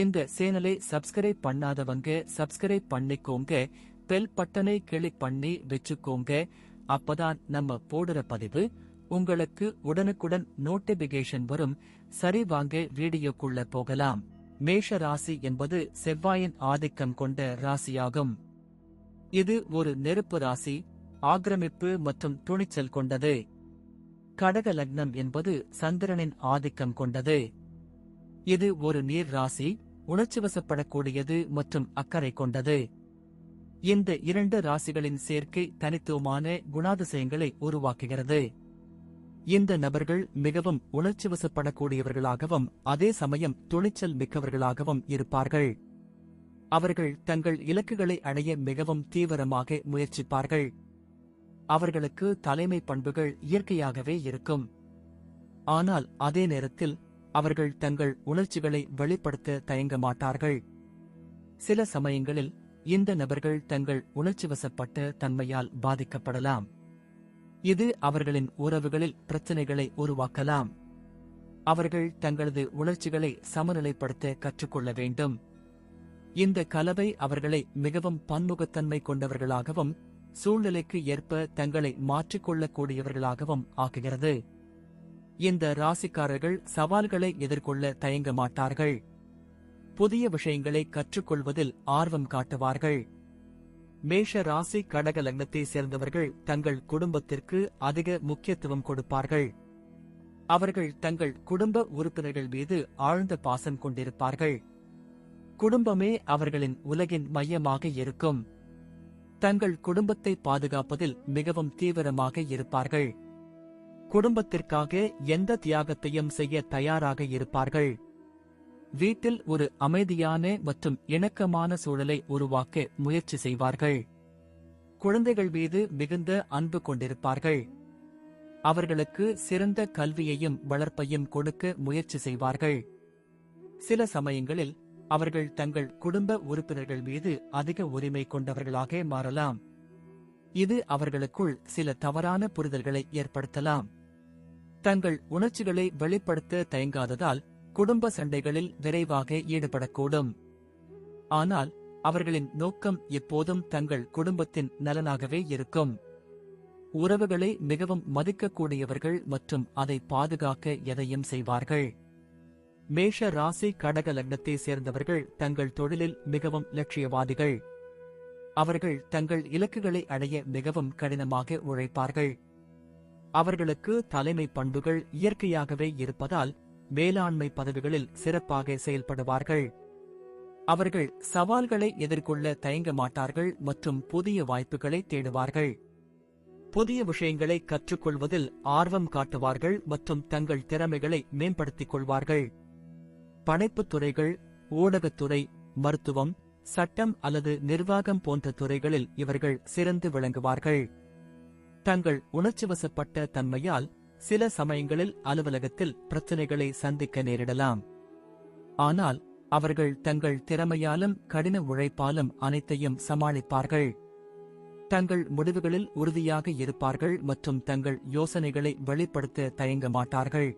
இந்த சேனலை சப்ஸ்கிரைப் பண்ணாதவங்க சப்ஸ்கிரைப் பண்ணிக்கோங்க. பெல் பட்டனை கிளிக் பண்ணி வச்சுக்கோங்க. அப்பதான் நம்ம போடுற பதிவு உங்களுக்கு உடனுக்குடன் நோட்டிபிகேஷன் வரும். சரி வாங்க வீடியோக்குள்ள போகலாம். மேஷ ராசி என்பது செவ்வாயின் ஆதிக்கம் கொண்ட ராசியாகும். இது ஒரு நெருப்பு ராசி ஆக்கிரமிப்பு மற்றும் துணிச்சல் கொண்டது. கடக லக்னம் என்பது சந்திரனின் ஆதிக்கம் கொண்டது. இது ஒரு நீர் ராசி உணர்ச்சிவசப்படக்கூடியது மற்றும் அக்கறை கொண்டது. இந்த இரண்டு ராசிகளின் சேர்க்கை தனித்துவமான குணாதிசயங்களை உருவாக்குகிறது. இந்த நபர்கள் மிகவும் உணர்ச்சிவசப்படக்கூடியவர்களாகவும் அதே சமயம் துணிச்சல் மிக்கவர்களாகவும் இருப்பார்கள். அவர்கள் தங்கள் இலக்குகளை அடைய மிகவும் தீவிரமாக முயற்சிப்பார்கள். அவர்களுக்கு தலைமை பண்புகள் இயற்கையாகவே இருக்கும். ஆனால் அதே நேரத்தில் அவர்கள் தங்கள் உணர்ச்சிகளை வெளிப்படுத்த தயங்க மாட்டார்கள். சில சமயங்களில் இந்த நபர்கள் தங்கள் உணர்ச்சிவசப்பட்ட தன்மையால் பாதிக்கப்படலாம். இது அவர்களின் உறவுகளில் பிரச்சனைகளை உருவாக்கலாம். அவர்கள் தங்களது உணர்ச்சிகளை சமநிலைப்படுத்த கற்றுக்கொள்ள வேண்டும். இந்த கலவை அவர்களை மிகவும் பன்முகத்தன்மை கொண்டவர்களாகவும் சூழ்நிலைக்கு ஏற்ப தங்களை மாற்றிக்கொள்ளக்கூடியவர்களாகவும் ஆக்குகிறது. இந்த ராசிக்காரர்கள் சவால்களை எதிர்கொள்ள தயங்க மாட்டார்கள். புதிய விஷயங்களை கற்றுக்கொள்வதில் ஆர்வம் காட்டுவார்கள். மேஷ ராசி கடக லக்னத்தை சேர்ந்தவர்கள் தங்கள் குடும்பத்திற்கு அதிக முக்கியத்துவம் கொடுப்பார்கள். அவர்கள் தங்கள் குடும்ப உறுப்பினர்கள் மீது ஆழ்ந்த பாசம் கொண்டிருப்பார்கள். குடும்பமே அவர்களின் உலகின் மையமாக இருக்கும். தங்கள் குடும்பத்தை பாதுகாப்பதில் மிகவும் தீவிரமாக இருப்பார்கள். குடும்பத்திற்காக எந்த தியாகத்தையும் செய்ய தயாராக இருப்பார்கள்? வீட்டில் ஒரு அமைதியான மற்றும் இணக்கமான சூழலை உருவாக்க முயற்சி செய்வார்கள். குழந்தைகள் மீது மிகுந்த அன்பு கொண்டிருப்பார்கள். அவர்களுக்கு சிறந்த கல்வியையும் வளர்ப்பையும் கொடுக்க முயற்சி செய்வார்கள். சில சமயங்களில் அவர்கள் தங்கள் குடும்ப உறுப்பினர்கள் மீது அதிக உரிமை கொண்டவர்களாக மாறலாம். இது அவர்களுக்குள் சில தவறான புரிதல்களை ஏற்படுத்தலாம். தங்கள் உணர்ச்சிகளை வெளிப்படுத்த தயங்காததால் குடும்ப சண்டைகளில் விரைவாக ஈடுபடக்கூடும். ஆனால் அவர்களின் நோக்கம் எப்போதும் தங்கள் குடும்பத்தின் நலனாகவே இருக்கும். உறவுகளை மிகவும் மதிக்கக்கூடியவர்கள் மற்றும் அதை பாதுகாக்க எதையும் செய்வார்கள். மேஷ ராசி கடக லக்னத்தை சேர்ந்தவர்கள் தங்கள் தொழிலில் மிகவும் லட்சியவாதிகள். அவர்கள் தங்கள் இலக்குகளை அடைய மிகவும் கடினமாக உழைப்பார்கள். அவர்களுக்கு தலைமை பண்புகள் இயற்கையாகவே இருப்பதால் மேலாண்மை பதவிகளில் சிறப்பாக செயல்படுவார்கள். அவர்கள் சவால்களை எதிர்கொள்ள தயங்க மாட்டார்கள் மற்றும் புதிய வாய்ப்புகளை தேடுவார்கள். புதிய விஷயங்களை கற்றுக்கொள்வதில் ஆர்வம் காட்டுவார்கள் மற்றும் தங்கள் திறமைகளை மேம்படுத்திக் கொள்வார்கள். படைப்புத் துறைகள் ஊடகத்துறை மருத்துவம் சட்டம் அல்லது நிர்வாகம் போன்ற துறைகளில் இவர்கள் சிறந்து விளங்குவார்கள். தங்கள் உணர்ச்சிவசப்பட்ட தன்மையால் சில சமயங்களில் அலுவலகத்தில் பிரச்சனைகளை சந்திக்க நேரிடலாம். ஆனால் அவர்கள் தங்கள் திறமையாலும் கடின உழைப்பாலும் அனைத்தையும் சமாளிப்பார்கள். தங்கள் முடிவுகளில் உறுதியாக இருப்பார்கள் மற்றும் தங்கள் யோசனைகளை வெளிப்படுத்த தயங்க மாட்டார்கள்.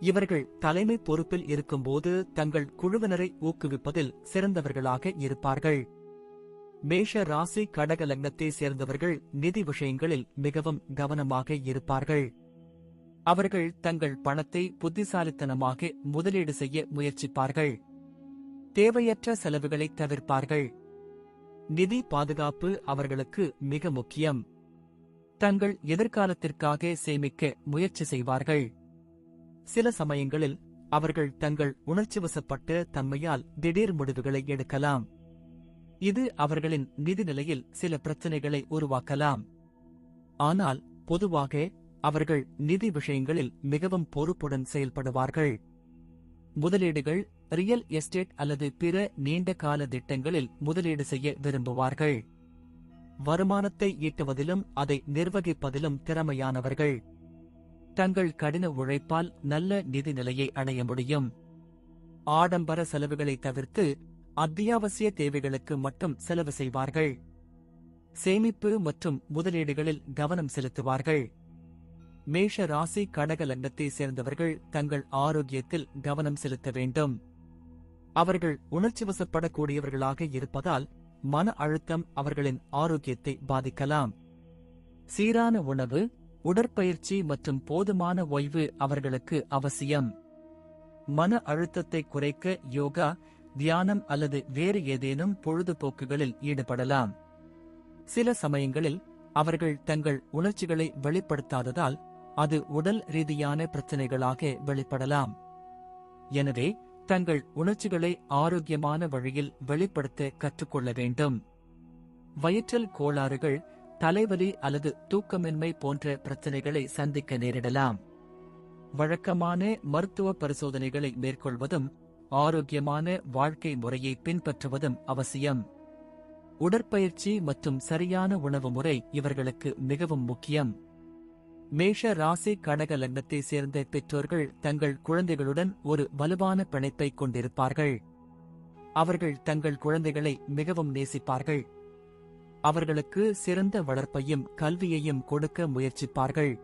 இவர்கள் தலைமை பொறுப்பில் இருக்கும்போது தங்கள் குழுவினரை ஊக்குவிப்பதில் சிறந்தவர்களாக இருப்பார்கள். மேஷ ராசி கடக லக்னத்தை சேர்ந்தவர்கள் நிதி விஷயங்களில் மிகவும் கவனமாக இருப்பார்கள். அவர்கள் தங்கள் பணத்தை புத்திசாலித்தனமாக முதலீடு செய்ய முயற்சிப்பார்கள். தேவையற்ற செலவுகளை தவிர்ப்பார்கள். நிதி பாதுகாப்பு அவர்களுக்கு மிக முக்கியம். தங்கள் எதிர்காலத்திற்காக சேமிக்க முயற்சி செய்வார்கள். சில சமயங்களில் அவர்கள் தங்கள் உணர்ச்சிவசப்பட்ட தன்மையால் திடீர் முடிவுகளை எடுக்கலாம். இது அவர்களின் நிதி நிலையில் சில பிரச்சனைகளை உருவாக்கலாம். ஆனால் பொதுவாக அவர்கள் நிதி விஷயங்களில் மிகவும் பொறுப்புடன் செயல்படுவார்கள். முதலீடுகள் ரியல் எஸ்டேட் அல்லது பிற நீண்ட கால திட்டங்களில் முதலீடு செய்ய விரும்புவார்கள். வருமானத்தை ஈட்டுவதிலும் அதை நிர்வகிப்பதிலும் திறமையானவர்கள். தங்கள் கடின உழைப்பால் நல்ல நிதி நிலையை அடைய முடியும். ஆடம்பர செலவுகளை தவிர்த்து அத்தியாவசிய தேவைகளுக்கு மட்டும் செலவு செய்வார்கள். சேமிப்பு மற்றும் முதலீடுகளில் கவனம் செலுத்துவார்கள். மேஷ ராசி கடக லக்னத்தை சேர்ந்தவர்கள் தங்கள் ஆரோக்கியத்தில் கவனம் செலுத்த வேண்டும். அவர்கள் உணர்ச்சி வசப்படக்கூடியவர்களாக இருப்பதால் மன அழுத்தம் அவர்களின் ஆரோக்கியத்தை பாதிக்கலாம். சீரான உணவு உடற்பயிற்சி மற்றும் போதுமான ஓய்வு அவர்களுக்கு அவசியம். மன அழுத்தத்தை குறைக்க யோகா தியானம் அல்லது வேறு ஏதேனும் பொழுதுபோக்குகளில் ஈடுபடலாம். சில சமயங்களில் அவர்கள் தங்கள் உணர்ச்சிகளை வெளிப்படுத்தாததால் அது உடல் ரீதியான பிரச்சனைகளாக வெளிப்படலாம். எனவே தங்கள் உணர்ச்சிகளை ஆரோக்கியமான வழியில் வெளிப்படுத்த கற்றுக்கொள்ள வேண்டும். வயிற்றல் கோளாறுகள் தலைவலி அல்லது தூக்கமின்மை போன்ற பிரச்சனைகளை சந்திக்க நேரிடலாம். வழக்கமான மருத்துவ பரிசோதனைகளை மேற்கொள்வதும் ஆரோக்கியமான வாழ்க்கை முறையை பின்பற்றுவதும் அவசியம். உடற்பயிற்சி மற்றும் சரியான உணவு முறை இவர்களுக்கு மிகவும் முக்கியம். மேஷ ராசி கடக லக்னத்தை சேர்ந்த பெற்றோர்கள் தங்கள் குழந்தைகளுடன் ஒரு வலுவான பிணைப்பை கொண்டிருப்பார்கள். அவர்கள் தங்கள் குழந்தைகளை மிகவும் நேசிப்பார்கள். அவர்களுக்கு சிறந்த வளர்ப்பையும் கல்வியையும் கொடுக்க முயற்சிப்பார்கள்.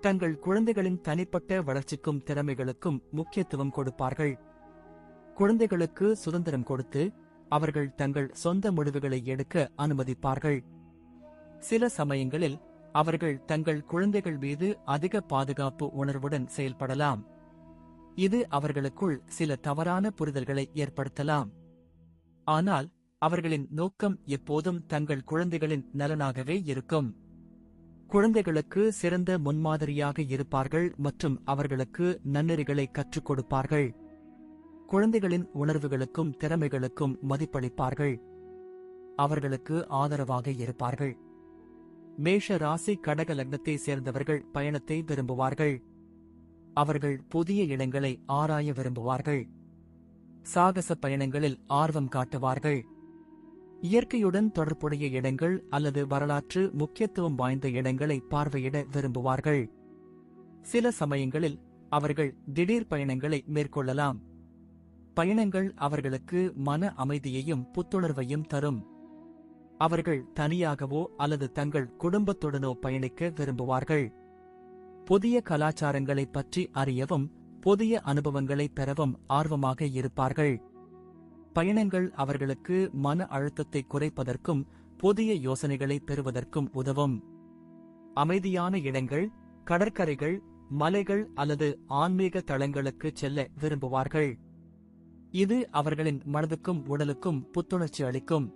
தங்கள் குழந்தைகளின் தனிப்பட்ட வளர்ச்சிக்கும் திறமைகளுக்கும் முக்கியத்துவம் கொடுப்பார்கள். குழந்தைகளுக்கு சுதந்திரம் கொடுத்து அவர்கள் தங்கள் சொந்த முடிவுகளை எடுக்க அனுமதிப்பார்கள். சில சமயங்களில் அவர்கள் தங்கள் குழந்தைகள் மீது அதிக பாதுகாப்பு உணர்வுடன் செயல்படலாம். இது அவர்களுக்குள் சில தவறான புரிதல்களை ஏற்படுத்தலாம். ஆனால் அவர்களின் நோக்கம் எப்போதும் தங்கள் குழந்தைகளின் நலனாகவே இருக்கும். குழந்தைகளுக்கு சிறந்த முன்மாதிரியாக இருப்பார்கள் மற்றும் அவர்களுக்கு நன்னெறிகளை கற்றுக் கொடுப்பார்கள். குழந்தைகளின் உணர்வுகளுக்கும் திறமைகளுக்கும் மதிப்பளிப்பார்கள். அவர்களுக்கு ஆதரவாக இருப்பார்கள். மேஷ ராசி கடக லக்னத்தை சேர்ந்தவர்கள் பயணத்தை விரும்புவார்கள். அவர்கள் புதிய இடங்களை ஆராய விரும்புவார்கள். சாகச பயணங்களில் ஆர்வம் காட்டுவார்கள். இயற்கையுடன் தொடர்புடைய இடங்கள் அல்லது வரலாற்று முக்கியத்துவம் வாய்ந்த இடங்களை பார்வையிட விரும்புவார்கள். சில சமயங்களில் அவர்கள் திடீர் பயணங்களை மேற்கொள்ளலாம். பயணங்கள் அவர்களுக்கு மன அமைதியையும் புத்துணர்வையும் தரும். அவர்கள் தனியாகவோ அல்லது தங்கள் குடும்பத்துடனோ பயணிக்க விரும்புவார்கள். புதிய கலாச்சாரங்களைப் பற்றி அறியவும் புதிய அனுபவங்களை பெறவும் ஆர்வமாக இருப்பார்கள். பயணங்கள் அவர்களுக்கு மன அழுத்தத்தை குறைப்பதற்கும் புதிய யோசனைகளை பெறுவதற்கும் உதவும். அமைதியான இடங்கள் கடற்கரைகள் மலைகள் அல்லது ஆன்மீக தளங்களுக்கு செல்ல விரும்புவார்கள். இது அவர்களின் மனதுக்கும் உடலுக்கும் புத்துணர்ச்சி அளிக்கும்.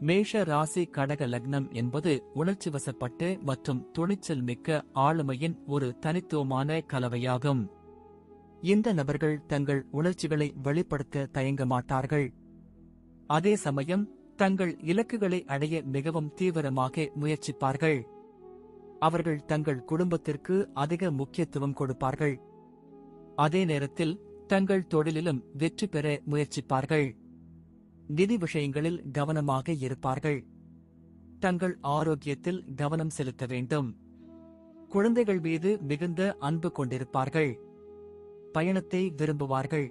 மேஷ ராசி கடக லக்னம் என்பது உணர்ச்சி வசப்பட்டு மற்றும் துணிச்சல் மிக்க ஆளுமையின் ஒரு தனித்துவமான கலவையாகும். இந்த நபர்கள் தங்கள் உணர்ச்சிகளை வெளிப்படுத்த தயங்க மாட்டார்கள். அதே சமயம் தங்கள் இலக்குகளை அடைய மிகவும் தீவிரமாக முயற்சிப்பார்கள். அவர்கள் தங்கள் குடும்பத்திற்கு அதிக முக்கியத்துவம் கொடுப்பார்கள். அதே நேரத்தில் தங்கள் தொழிலிலும் வெற்றி பெற முயற்சிப்பார்கள். நிதி விஷயங்களில் கவனமாக இருப்பார்கள். தங்கள் ஆரோக்கியத்தில் கவனம் செலுத்த வேண்டும். குழந்தைகள் மீது மிகுந்த அன்பு கொண்டிருப்பார்கள். பயணத்தை விரும்புவார்கள்.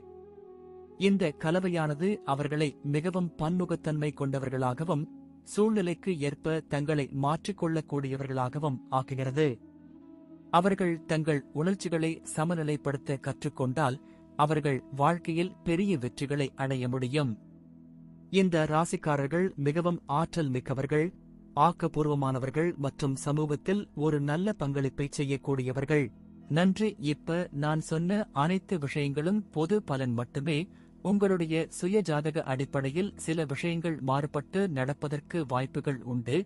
இந்த கலவையானது அவர்களை மிகவும் பன்முகத்தன்மை கொண்டவர்களாகவும் சூழ்நிலைக்கு ஏற்ப தங்களை மாற்றிக்கொள்ளக்கூடியவர்களாகவும் ஆக்குகிறது. அவர்கள் தங்கள் உணர்ச்சிகளை சமநிலைப்படுத்த கற்றுக்கொண்டால் அவர்கள் வாழ்க்கையில் பெரிய வெற்றிகளை அடைய முடியும். இந்த ராசிக்காரர்கள் மிகவும் ஆற்றல் மிக்கவர்கள் ஆக்கப்பூர்வமானவர்கள் மற்றும் சமூகத்தில் ஒரு நல்ல பங்களிப்பை செய்யக்கூடியவர்கள். நன்றி இப்ப நான் சொன்ன அனைத்து விஷயங்களும் பொது பலன் மட்டுமே. உங்களுடைய சுய ஜாதக அடிப்படையில் சில விஷயங்கள் மாறுபட்டு நடப்பதற்கு வாய்ப்புகள் உண்டு.